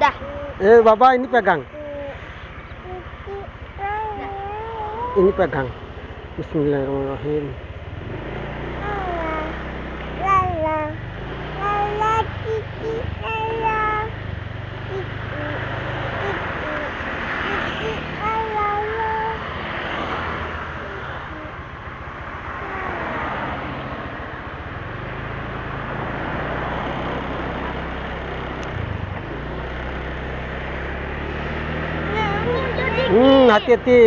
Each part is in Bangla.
udah eh bapak ini pegang ini pegang Bismillahirrahmanirrahim hati-hati.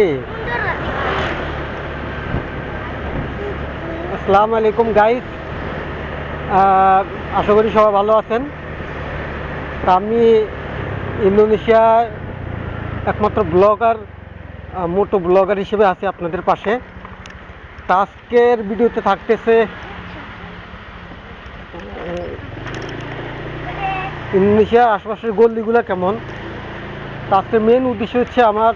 আসসালামু আলাইকুম গাইস আশা করি সবাই ভালো আছেন। আমি ইন্দোনেশিয়ার একমাত্র ব্লগার মোটো ব্লগার হিসেবে আছি আপনাদের পাশে। আজকের ভিডিওতে থাকতেছে, ইন্দোনেশিয়ার আশপাশের গল্লিগুলো কেমন? তা আজকের মেন উদ্দেশ্য হচ্ছে আমার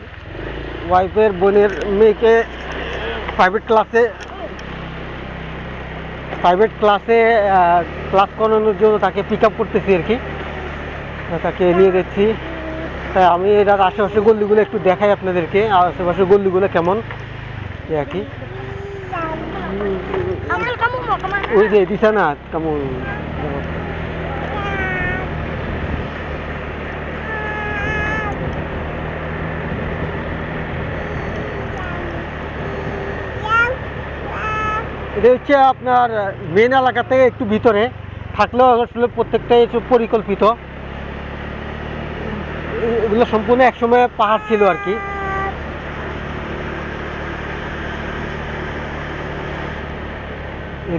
ওয়াইফের বোনের মেয়েকে প্রাইভেট ক্লাসে প্রাইভেট ক্লাসে ক্লাস করানোর জন্য তাকে পিক আপ করতেছি আর কি। তাকে নিয়ে যাচ্ছি। তাই আমি এটার আশেপাশে গল্লিগুলো একটু দেখাই আপনাদেরকে। আশেপাশের গল্লিগুলো কেমন? আর কি? ওই যে বিছানা sana এটা হচ্ছে আপনার মেন এলাকা থেকে একটু ভিতরে। থাকলেও আসলে প্রত্যেকটাই একটু পরিকল্পিত। এগুলো সম্পূর্ণ একসময় পাহাড় ছিল আর কি।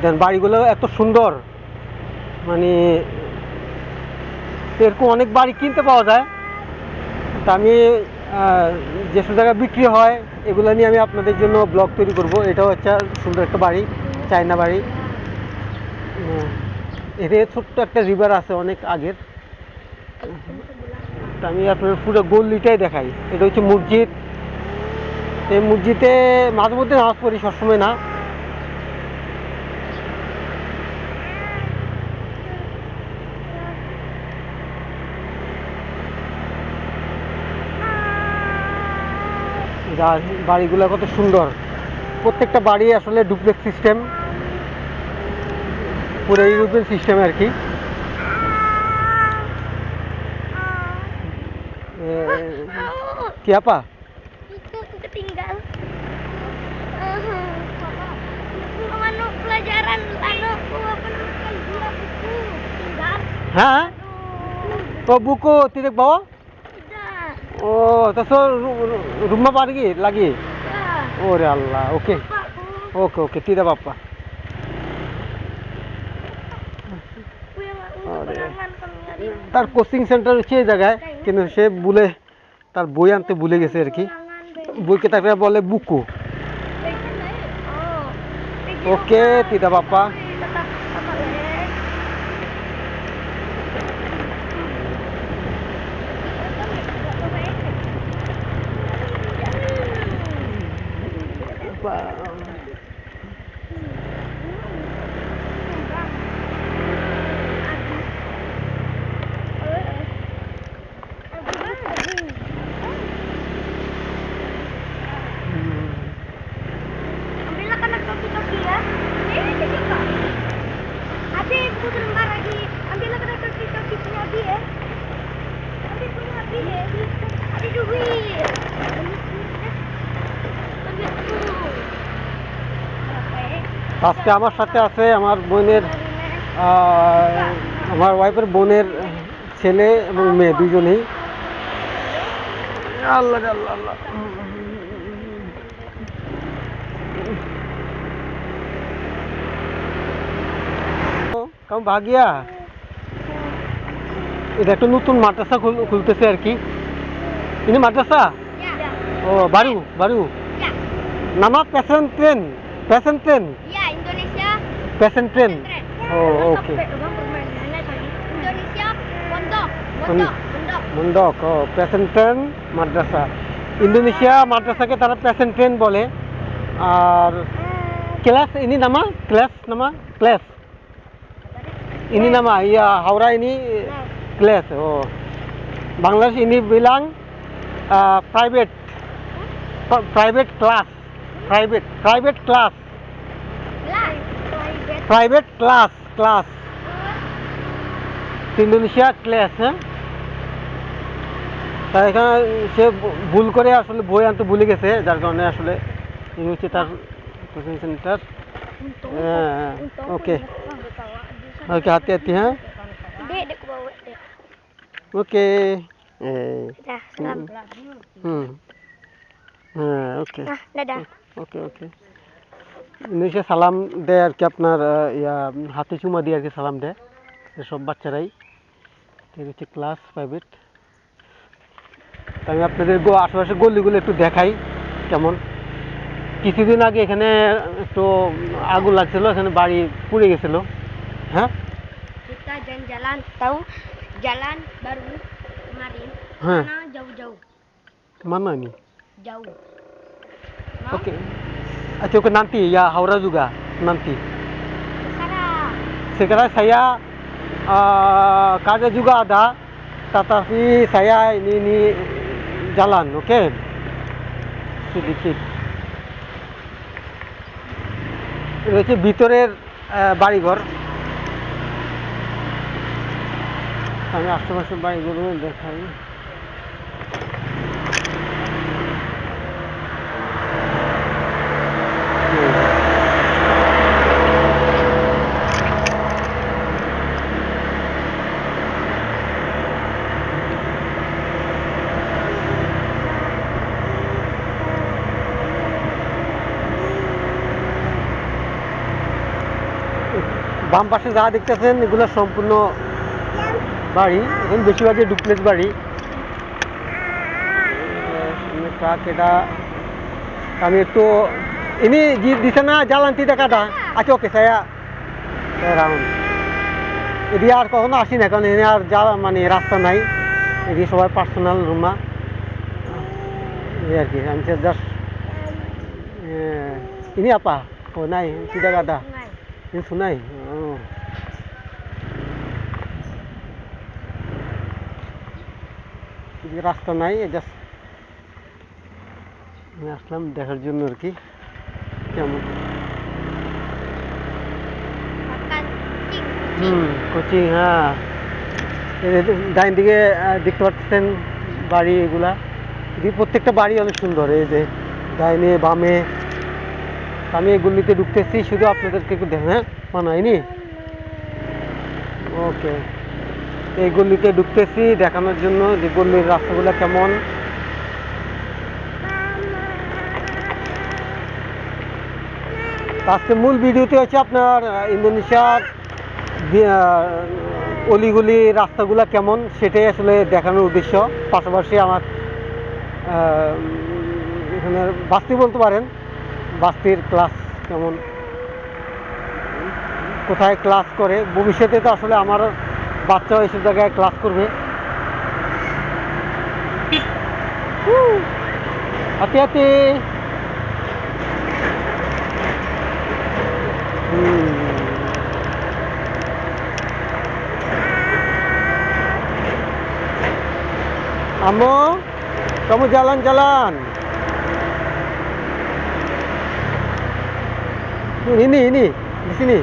দেন বাড়িগুলো এত সুন্দর। মানে এরকম অনেক বাড়ি কিনতে পাওয়া যায়। তা আমি যেসব জায়গায় বিক্রি হয়, এগুলো নিয়ে আমি আপনাদের জন্য ব্লগ তৈরি করব। এটাও হচ্ছে সুন্দর একটা বাড়ি। চায়না বাড়ি এতে ছোট্ট একটা রিভার আছে অনেক আগের। আমি আপনার পুরো গল্লিটাই দেখাই। এটা হচ্ছে মসজিদ। এই মসজিদে মাঝে মধ্যে নামাজ পড়ি, সবসময় না। বাড়িগুলো কত সুন্দর। প্রত্যেকটা বাড়ি আসলে ডুপ্লেক্স সিস্টেম পুরো ইউরোপিয়ান সিস্টেম আর কি এ, কি আপা Itu ketinggal. Anu pelajaran anu apa namanya dia buku tinggal. হ্যাঁ Aduh. তো বুকু তিরেক বাবা Tidak. ও তো রুমা পারগি লাগি Tidak. ওরে Allah okay Pak, Bu. Okay okay তিদা বাপ্পা Bu তার কোচিং সেন্টার হচ্ছে এই জায়গায় কিন্তু সে বলে তার বই আনতে ভুলে গেছে আর কি। বইকে তাকে বলে বুকু। ওকে তিতা বাপ্পা আজকে আমার সাথে আছে আমার বোনের আমার ওয়াইফের বোনের ছেলে এবং মেয়ে দুজনেই আল্লাহ আল্লাহ আল্লাহ। কাম ভাগিয়া এটা একটা নতুন মাদ্রাসা খুলতেছে আর কি। ini madrasah Ya. oh baru baru Ya. nama pesantren pesantren Ya, Indonesia. pesantren Pesantren. oh oke Sampai bang permainannya tadi. Indonesia pondok, Pon- pondok, pondok. মন্ডক ও প্যাসেন্ট্রেন মাদ্রাসা ইন্দোনেশিয়া মাদ্রাসাকে তারা প্যাসেন্ট্রেন বলে আর ক্লাস ইনি নামা ক্লাস নামা ক্লাস ইনি নামা ইয়া হাওড়া ইনি ক্লাস ও Bangladesh ini bilang uh, private Pri- private class private private class Lah, private class class Indonesia class হ্যাঁ তা এখানে সে ভুল করে আসলে বই আনতে ভুলে গেছে যার কারণে আসলে এই হচ্ছে তার coaching centre. Eh, hati-hati, ha? Dek, dek bawa dek. Okay. হুম হ্যাঁ ওকে. ওকে ওকে ইন্দোনেশিয়া সালাম দেয় আর কি আপনার ইয়া হাতে চুমা দিয়ে আর কি সালাম দেয়। সব বাচ্চারাই। এটা হচ্ছে ক্লাস প্রাইভেট আমি আপনাদের গো- আশেপাশে গলিগুলো একটু দেখাই কেমন। কিছুদিন আগে এখানে একটু আগুন লাগছিল এখানে বাড়ি পুড়ে গেছিল। হ্যাঁ? jalan-jalan, tahu? Jalan baru kemarin. Hah. Sana jauh-jauh. mana ini Jauh. Mau? oke ayo ke nanti ya Haura juga nanti Sana. sekarang saya uh, kerja juga ada tetapi saya ini ini jalan oke sedikit এটা হচ্ছে ভিতরের আহ, বাড়িঘর আমি আশেপাশের বাড়িগুলো দেখাই বাম পাশে যা দেখতেছেন এগুলো সম্পূর্ণ বাড়ি এখন বেশিরভাগই ডুপ্লেক্স বাড়ি। ট্রাক এটা আমি একটু di, di sana jalan tidak ada আচ্ছা ওকে saya রাউন্ড এদিকে আর কখনো আসি না কারণ এনে আর যা মানে রাস্তা নাই। এদিকে সবাই পার্সোনাল রুমা এই আর কি আমি জাস্ট ini apa oh নাই tidak ada. Ini sungai. Oh. এই রাস্তা নাই জাস্ট আমি আসলাম দেখার জন্য আর কি। কেমন. হুম কোচিং হ্যাঁ। ডাইন দিকে দেখতে পাচ্ছেন বাড়ি এগুলা। প্রত্যেকটা বাড়ি অনেক সুন্দর এই যে ডাইনে বামে। আমি এই গল্লিতে ঢুকতেছি শুধু আপনাদেরকে একটু দেখেন হ্যাঁ? মনে হয়নি ওকে। এই গল্লিতে ঢুকতেছি দেখানোর জন্য যে গল্লির রাস্তাগুলো কেমন। আজকে মূল ভিডিওতে হচ্ছে আপনার ইন্দোনেশিয়ার আহ, রাস্তাগুলো কেমন সেটাই আসলে দেখানোর উদ্দেশ্য। পাশাপাশি আমার এখানে বাস্তি বলতে পারেন। বাস্তির ক্লাস কেমন? কোথায় ক্লাস করে? ভবিষ্যতে তো আসলে আমার বাচ্চাও এসব জায়গায় ক্লাস করবে হাতে হাতে Hmm. Amo, kamu jalan-jalan. Ini, ini, di sini.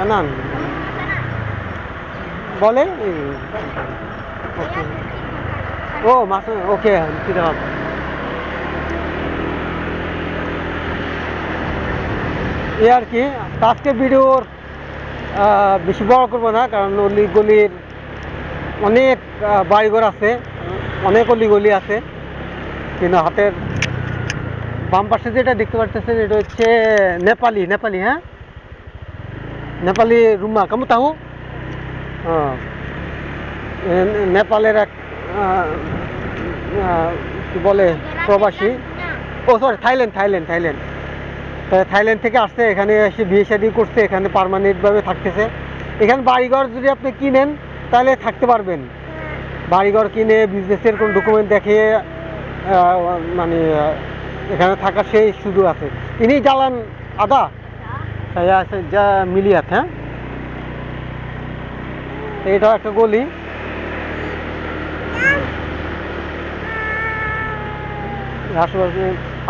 Kanan. Masuk. Oke, tidak apa. এই আর কি আজকে ভিডিওর বেশি বড় করব না কারণ অলি অনেক বাড়িঘর আছে অনেক অলি গলি আছে কিন্তু হাতের বাম পাশে যেটা দেখতে পাচ্ছেন এটা হচ্ছে নেপালি নেপালি হ্যাঁ নেপালি রুমা কামু তাহু। এ, নেপালের এক কি বলে প্রবাসী। ও sorry Thailand Thailand Thailand. Thailand থেকে আসছে এখানে এসে বিয়ে শাদি করছে এখানে পার্মানেন্টভাবে থাকতেছে। এখানে বাড়িঘর যদি আপনি কিনেন তাহলে থাকতে পারবেন। বাড়িঘর কিনে বিজনেসের কোন ডকুমেন্ট দেখে মানে এখানে থাকার সেই সুযোগ আছে। ইনি জ্বালান আদা? saja melihat হ্যাঁ? এটাও একটা গলি।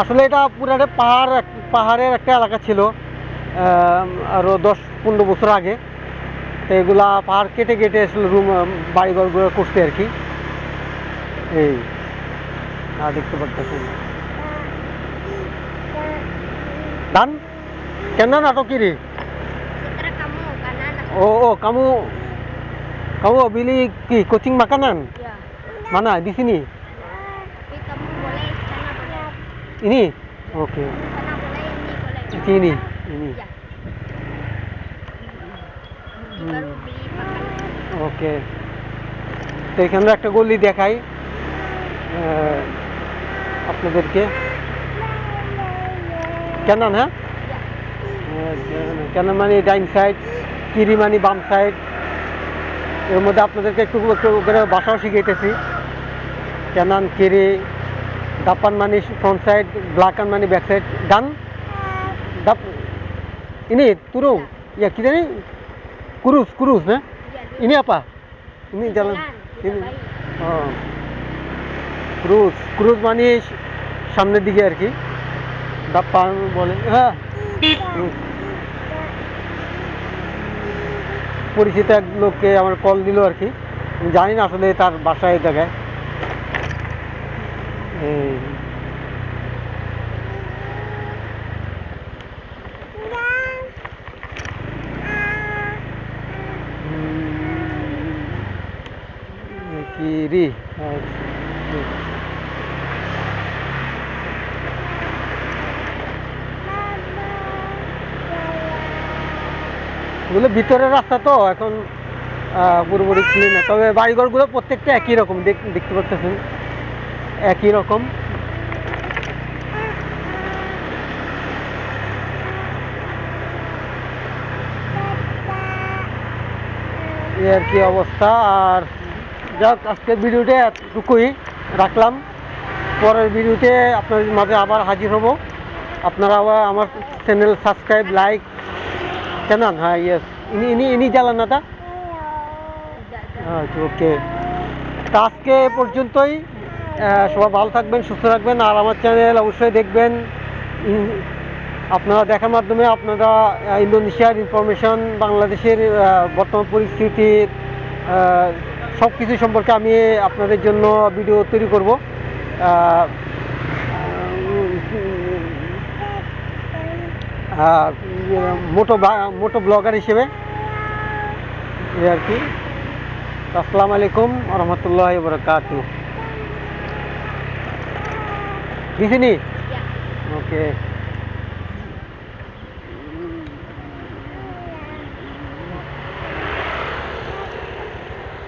আসলে এটা পুরাটা পাহাড় পাহাড়ের একটা এলাকা ছিল আহ, আরও দশ পনেরো বছর আগে। তো এগুলা পাহাড় কেটে কেটে আসলে রুম বাড়িঘরগুলো করছে আর কি। এই আর দেখতে পাচ্ছি ধান কেন নাটক kiri Setelah ও kanan. oh oh kamu kamu beli ki kucing makanan Ya. mana di sini Tapi kamu boleh sana boleh. ini oke Sana boleh ini boleh. di sini ini Ya. Baru beli makanan. ওকে তো এখানে একটা গলি দেখাই আহ, আপনাদেরকে কেন হ্যাঁ Ya. কেন মানে ডাইন সাইড কিরি মানে বাম সাইড এর মধ্যে আপনাদেরকে একটু একটু করে ভাষাও শিখাইতেছি। কেনান কিরি দাপান মানে ফ্রন্ট সাইড ব্লাকান মানি ব্যাক সাইড ডান kurus kurus nah Ya, dulu. ini apa ini jalan tidak ini baik. ও। ক্রুজ ক্রুজ মানে সামনের দিকে আর কি। দাপ্পান বলে হ্যাঁ ক্রুজ। পরিচিত এক লোককে আমার কল দিল আর কি। জানি না আসলে তার বাসায় জায়গায় এই এগুলো ভিতরের রাস্তা তো, এখন পুরোপুরি না। তবে বাড়িঘরগুলো প্রত্যেকটা একই রকম, দেখ- দেখতে পাচ্ছেন একই রকম। আর কি অবস্থা, আর যাক আজকের ভিডিওটা এতটুকুই রাখলাম। পরের ভিডিওতে আপনাদের মাঝে আবার হাজির হব। আপনারা আবার আমার চ্যানেল সাবস্ক্রাইব লাইক ইনি ইনি ইনি জ্বালান না তা? Tidak ada. আচ্ছা ওকে আজকে পর্যন্তই। সবাই ভালো থাকবেন, সুস্থ থাকবেন, আর আমার চ্যানেল অবশ্যই দেখবেন। আপনারা দেখার মাধ্যমে আপনারা ইন্দোনেশিয়ার ইনফরমেশন বাংলাদেশের বর্তমান পরিস্থিতি সব কিছু সম্পর্কে আমি আপনাদের জন্য ভিডিও তৈরি করব। মোটো মোটো ব্লগার হিসেবে। এই আর কি। আসসালামু আলাইকুম রহমতুল্লাহ বরকাত di ওকে